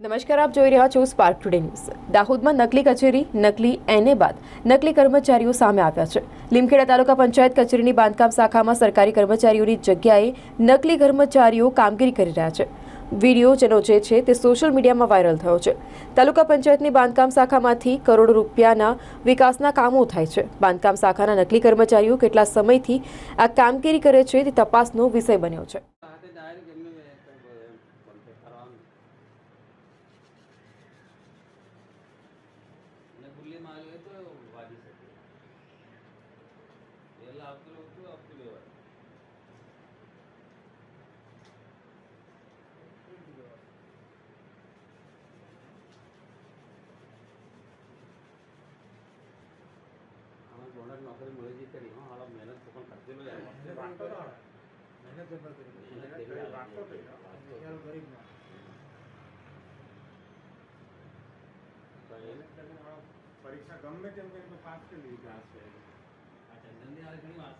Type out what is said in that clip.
નમસ્કાર, આપ જોઈ રહ્યા છો સ્પાર્ક ટુડે ન્યૂઝ દાહોદમાં નકલી કચેરી, નકલી એને બાદ નકલી કર્મચારીઓ સામે આવ્યા છે. લીમખેડા તાલુકા પંચાયત કચેરીની બાંધકામ શાખામાં સરકારી કર્મચારીઓની જગ્યાએ નકલી કર્મચારીઓ કામગીરી કરી રહ્યા છે. વીડિયો જેનો જે છે તે સોશિયલ મીડિયામાં વાયરલ થયો છે. તાલુકા પંચાયતની બાંધકામ શાખામાંથી કરોડો રૂપિયાના વિકાસના કામો થાય છે. બાંધકામ શાખાના નકલી કર્મચારીઓ કેટલા સમયથી આ કામગીરી કરે છે તે તપાસનો વિષય બન્યો છે. ગુલ્લીમાં આવ્યો તો વાજી શકે એટલે આવતું હતું આવતું ગવર્નમેન્ટ નોકરી મળી જઈ કરી હા હાલ મહેનત તો પણ કરતેલો યાર મહેનત ગરીબ પરીક્ષા ગમે તેમ કરીને પાસ કરી લીધી છે. આ ટેન્શનથી આ ઘણી વાર